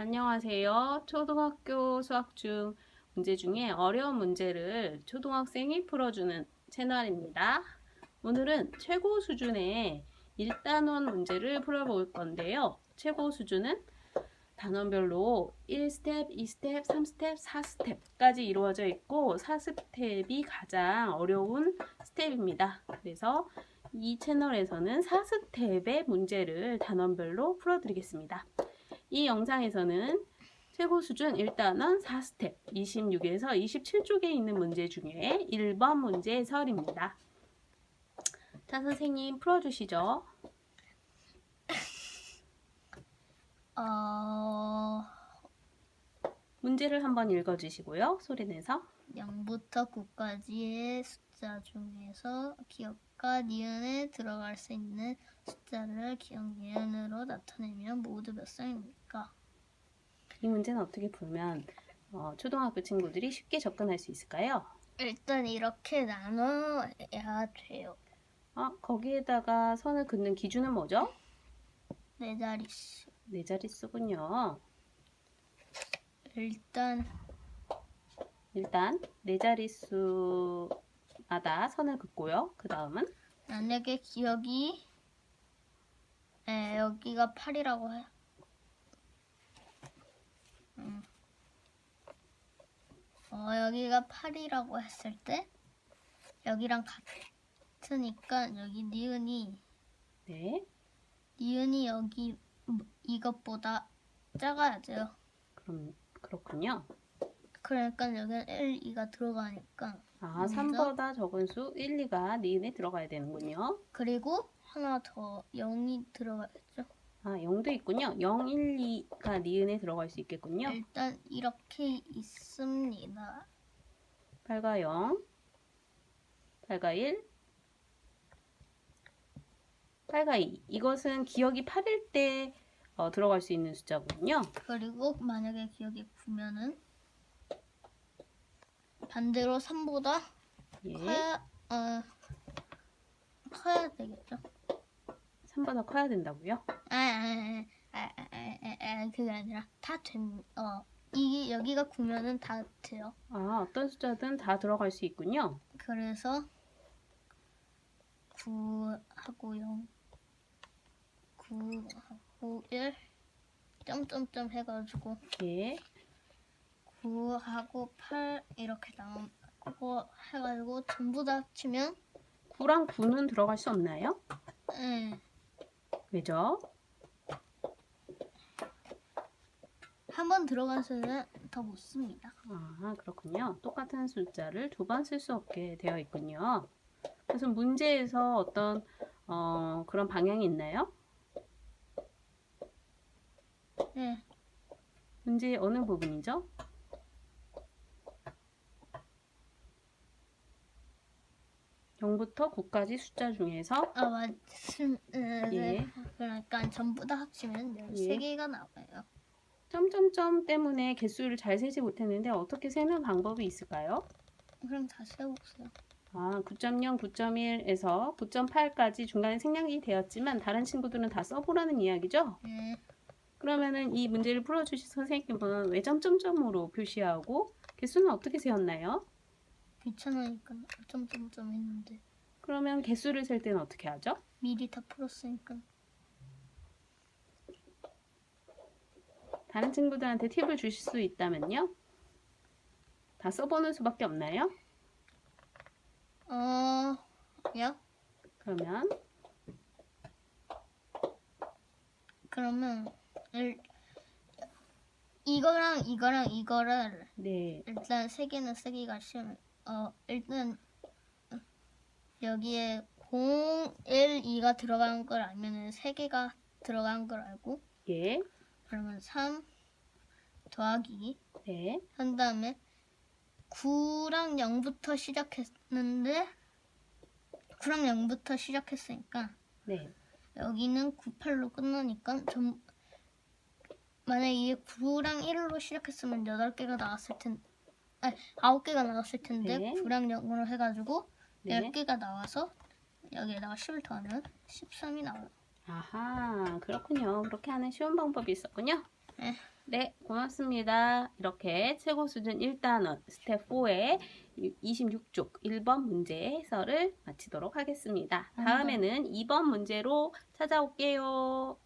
안녕하세요. 초등학교 수학 중 문제 중에 어려운 문제를 초등학생이 풀어주는 채널입니다. 오늘은 최고 수준의 1단원 문제를 풀어볼 건데요. 최고 수준은 단원별로 1스텝, 2스텝, 3스텝, 4스텝까지 이루어져 있고 4스텝이 가장 어려운 스텝입니다. 그래서 이 채널에서는 4스텝의 문제를 단원별로 풀어드리겠습니다. 이 영상에서는 최고 수준 1단원 4스텝 26에서 27쪽에 있는 문제 중에 1번 문제 해설입니다. 자, 선생님 풀어주시죠. 어, 문제를 한번 읽어주시고요. 소리 내서. 0부터 9까지의 숫자 중에서 기억 과 니은에 들어갈 수 있는 숫자를 기억 니은으로 나타내면 모두 몇 쌍입니까? 이 문제는 어떻게 풀면 어, 초등학교 친구들이 쉽게 접근할 수 있을까요? 일단 이렇게 나눠야 돼요. 아, 거기에다가 선을 긋는 기준은 뭐죠? 네 자릿수. 네 자릿수군요. 일단 일단 네 자릿수 마다 선을 긋고요. 그 다음은 만약에 기억이 에, 여기가 8이라고 해. 음. 어, 여기가 8이라고 했을 때 여기랑 같으니까 여기 니은이 네, 니은이 여기 이것보다 작아야 돼요. 그럼 그렇군요. 그러니까 여기는 1, 2가 들어가니까 아, 먼저? 3보다 적은 수 1, 2가 니은에 들어가야 되는군요. 그리고 하나 더 0이 들어가겠죠. 아, 0도 있군요. 0, 1, 2가 니은에 들어갈 수 있겠군요. 일단 이렇게 있습니다. 8과 0, 8과 1, 8과 2. 이것은 기억이 8일 때 어, 들어갈 수 있는 숫자군요. 그리고 만약에 기억이 9면은 반대로 3보다 예, 커야 어, 커야 되겠죠. 3보다 커야 된다고요? 아, 아, 아, 아, 아, 아, 아, 그게 아니라 다 된, 어, 이게 여기가 9면은 다 돼요. 아, 어떤 숫자든 다 들어갈 수 있군요. 그래서 9하고 0, 9하고 1, 점점점 해가지고 예, 9하고 8 이렇게 나오고 해가지고 전부 다 합치면 9랑 9는 들어갈 수 없나요? 예, 왜죠? 한 번 들어간 수는 더 못 씁니다. 아, 그렇군요. 똑같은 숫자를 두 번 쓸 수 없게 되어 있군요. 그래서 문제에서 어떤 어, 그런 방향이 있나요? 예, 문제의 어느 부분이죠? 영부터 9까지 숫자 중에서 아 맞습. 예, 예. 그러니까 전부 다 합치면 13개가 나와요. 점점점 때문에 개수를 잘 세지 못했는데 어떻게 세는 방법이 있을까요? 그럼 다시 해보세요. 아, 9.0, 9.1에서 9.8까지 중간에 생략이 되었지만 다른 친구들은 다 써보라는 이야기죠? 예, 그러면은 이 문제를 풀어주신 선생님은 왜 점점점으로 표시하고 개수는 어떻게 세었나요? 귀찮으니까 점점점 했는데 그러면 개수를 셀 때는 어떻게 하죠? 미리 다 풀었으니까 다른 친구들한테 팁을 주실 수 있다면요? 다 써보는 수밖에 없나요? 어, 야? 그러면 그러면 일, 이거랑 이거랑 이거를 네, 일단 세 개는 쓰기가 쉬운. 어 일단 여기에 0, 1, 2가 들어간 걸 알면은 세 개가 들어간 걸 알고 예, 그러면 3 더하기 네, 한 다음에 9랑 0부터 시작했는데 9랑 0부터 시작했으니까 네, 여기는 98로 끝나니까 전 만약에 이게 9랑 1로 시작했으면 8개가 나왔을 텐데 아니 9개가 나왔을 텐데 네. 9랑 0으로 해가지고 네. 10개가 나와서 여기에다가 10을 더하면 13이 나와요. 아하, 그렇군요. 그렇게 하는 쉬운 방법이 있었군요. 네. 네, 고맙습니다. 이렇게 최고 수준 1단원 스텝 4의 26쪽 1번 문제 해설을 마치도록 하겠습니다. 다음에는 2번 문제로 찾아올게요.